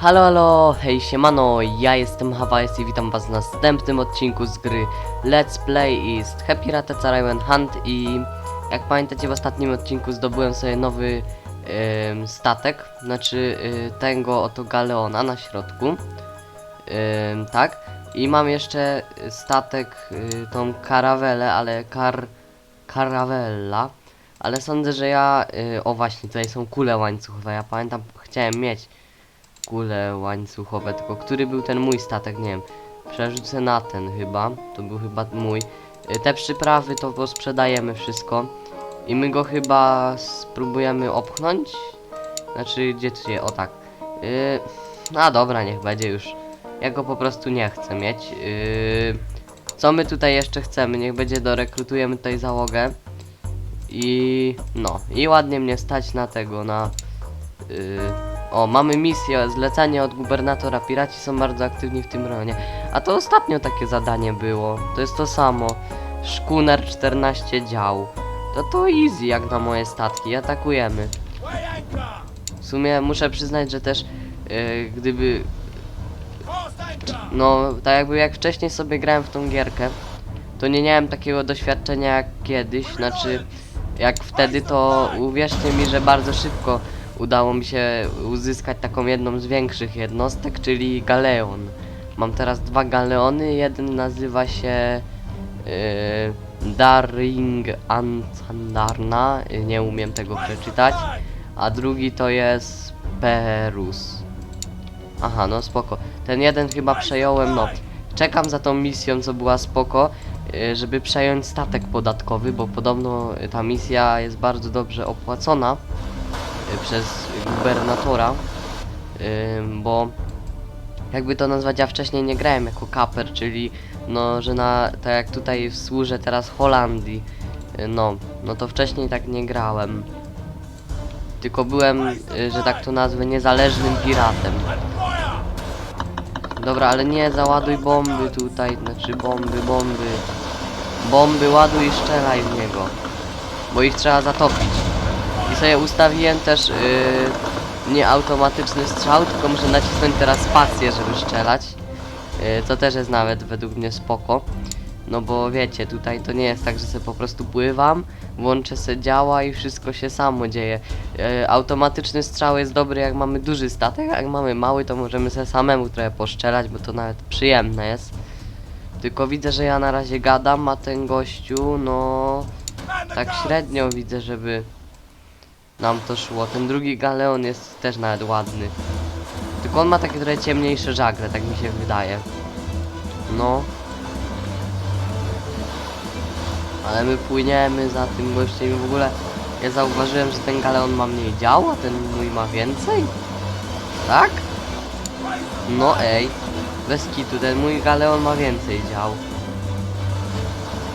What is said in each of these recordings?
Halo, halo, hej siemano, ja jestem Hawajs i witam was w następnym odcinku z gry Let's Play East. Happy Ratata Island Hunt i jak pamiętacie w ostatnim odcinku zdobyłem sobie nowy em, statek, znaczy y, tego oto Galeona na środku, Ym, tak, i mam jeszcze statek, y, tą karawelę, ale kar... karawella, ale sądzę, że ja, y, o właśnie, tutaj są kule łańcuchowe, ja pamiętam, chciałem mieć kule łańcuchowe, tylko który był ten mój statek, nie wiem. Przerzucę na ten chyba, to był chyba mój. Y, Te przyprawy to posprzedajemy wszystko i my go chyba spróbujemy opchnąć. Znaczy, gdzie tu się, o tak. Yy, no dobra, niech będzie już. Ja go po prostu nie chcę mieć. Yy, co my tutaj jeszcze chcemy? Niech będzie dorekrutujemy tutaj załogę. I no, i ładnie mnie stać na tego, na... Yy, o, mamy misję, zlecenie od gubernatora. Piraci są bardzo aktywni w tym rejonie. A to ostatnio takie zadanie było. To jest to samo. Szkuner 14 dział. To to easy jak na moje statki. Atakujemy. W sumie muszę przyznać, że też yy, gdyby... No, tak jakby jak wcześniej sobie grałem w tą gierkę, to nie miałem takiego doświadczenia jak kiedyś. Znaczy, jak wtedy to uwierzcie mi, że bardzo szybko udało mi się uzyskać taką jedną z większych jednostek, czyli galeon. Mam teraz dwa galeony, jeden nazywa się yy, Daring Ansandarna, yy, nie umiem tego przeczytać, a drugi to jest Perus. Aha, no spoko. Ten jeden chyba przejąłem, no. Czekam za tą misją, co była spoko, yy, żeby przejąć statek podatkowy, bo podobno ta misja jest bardzo dobrze opłacona przez gubernatora, bo jakby to nazwać, ja wcześniej nie grałem jako kaper, czyli no, że na, tak jak tutaj służę teraz Holandii, y, no, no to wcześniej tak nie grałem. Tylko byłem, y, że tak to nazwę, niezależnym piratem. Dobra, ale nie załaduj bomby tutaj, znaczy bomby, bomby. Bomby ładuj i strzelaj w niego. Bo ich trzeba zatopić. Sobie ustawiłem też yy, nie automatyczny strzał, tylko muszę nacisnąć teraz spację, żeby strzelać. Yy, to też jest nawet według mnie spoko. No bo wiecie, tutaj to nie jest tak, że sobie po prostu pływam, włączę se działa i wszystko się samo dzieje. Yy, automatyczny strzał jest dobry jak mamy duży statek, a jak mamy mały to możemy sobie samemu trochę poszczelać, bo to nawet przyjemne jest. Tylko widzę, że ja na razie gadam, a ten gościu, no... Tak średnio widzę, żeby nam to szło. Ten drugi galeon jest też nawet ładny. Tylko on ma takie trochę ciemniejsze żagle, tak mi się wydaje. No. Ale my płyniemy za tym gościem i w ogóle ja zauważyłem, że ten galeon ma mniej dział, a ten mój ma więcej. Tak? No ej. Bez kitu, ten mój galeon ma więcej dział.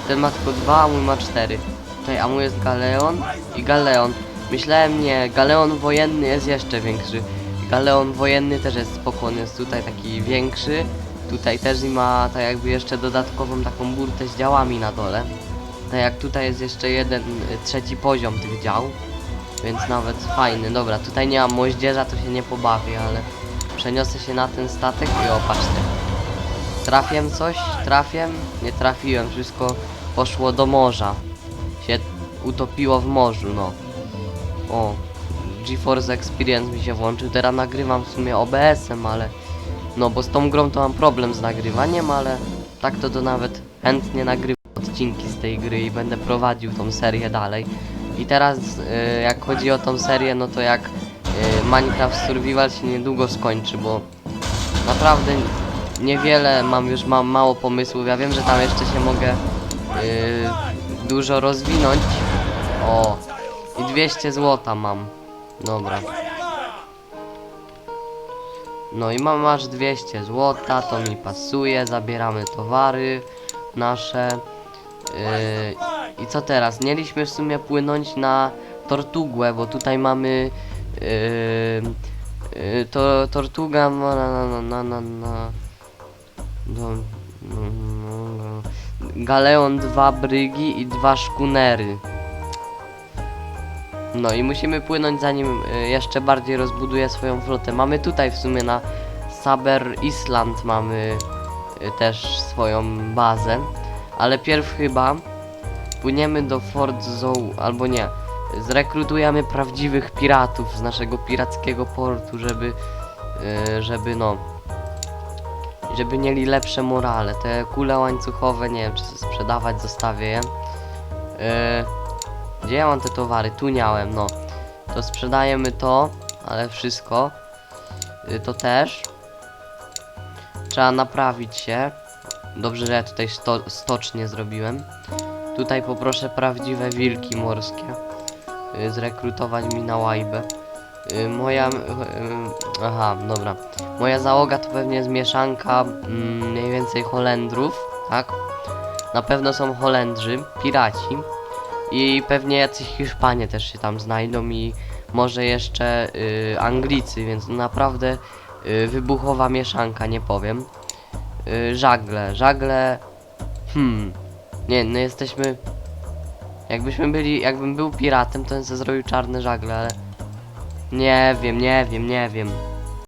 Ten ma tylko dwa, a mój ma cztery. Tutaj, a mój jest galeon i galeon. Myślałem nie, galeon wojenny jest jeszcze większy. Galeon wojenny też jest spokojny, jest tutaj taki większy. Tutaj też ma tak jakby jeszcze dodatkową taką burtę z działami na dole. Tak jak tutaj jest jeszcze jeden, y, trzeci poziom tych dział. Więc nawet fajny. Dobra, tutaj nie mam moździerza, to się nie pobawię, ale przeniosę się na ten statek i opatrzcie. Trafiłem coś? Trafiłem? Nie trafiłem, wszystko poszło do morza. Się utopiło w morzu, no. O, GeForce Experience mi się włączył, teraz nagrywam w sumie OBS-em, ale... No, bo z tą grą to mam problem z nagrywaniem, ale tak to to nawet chętnie nagrywam odcinki z tej gry i będę prowadził tą serię dalej. I teraz, y, jak chodzi o tą serię, no to jak y, Minecraft Survival się niedługo skończy, bo naprawdę niewiele mam już mam mało pomysłów. Ja wiem, że tam jeszcze się mogę yy, dużo rozwinąć. O, i 200 złota mam. Dobra. No i mam aż 200 złota, to mi pasuje. Zabieramy towary nasze. Yy, I co teraz? Mieliśmy w sumie płynąć na Tortugłę, bo tutaj mamy yy, yy, to Tortuga ma na na na na na no, no, no, no. Galeon, dwa brygi i dwa szkunery. No i musimy płynąć zanim y, jeszcze bardziej rozbuduję swoją flotę. Mamy tutaj w sumie na Saber Island mamy y, też swoją bazę, ale pierw chyba płyniemy do Fort Zoo, albo nie, zrekrutujemy prawdziwych piratów z naszego pirackiego portu, żeby, y, żeby no, żeby mieli lepsze morale. Te kule łańcuchowe, nie wiem czy sprzedawać, zostawię je. Yy, gdzie ja mam te towary? Tu miałem, no. To sprzedajemy to, ale wszystko. Yy, to też. Trzeba naprawić się. Dobrze, że ja tutaj sto stocznie zrobiłem. Tutaj poproszę prawdziwe wilki morskie. Yy, zrekrutować mi na łajbę. Yy, moja... Aha, dobra. Moja załoga to pewnie jest mieszanka mm, mniej więcej Holendrów, tak? Na pewno są Holendrzy, piraci i pewnie jacyś Hiszpanie też się tam znajdą i może jeszcze y, Anglicy, więc naprawdę y, wybuchowa mieszanka, nie powiem. Y, żagle, żagle... Hmm... Nie, no jesteśmy... Jakbyśmy byli, jakbym był piratem, to bym zrobił czarne żagle, ale... Nie wiem, nie wiem, nie wiem.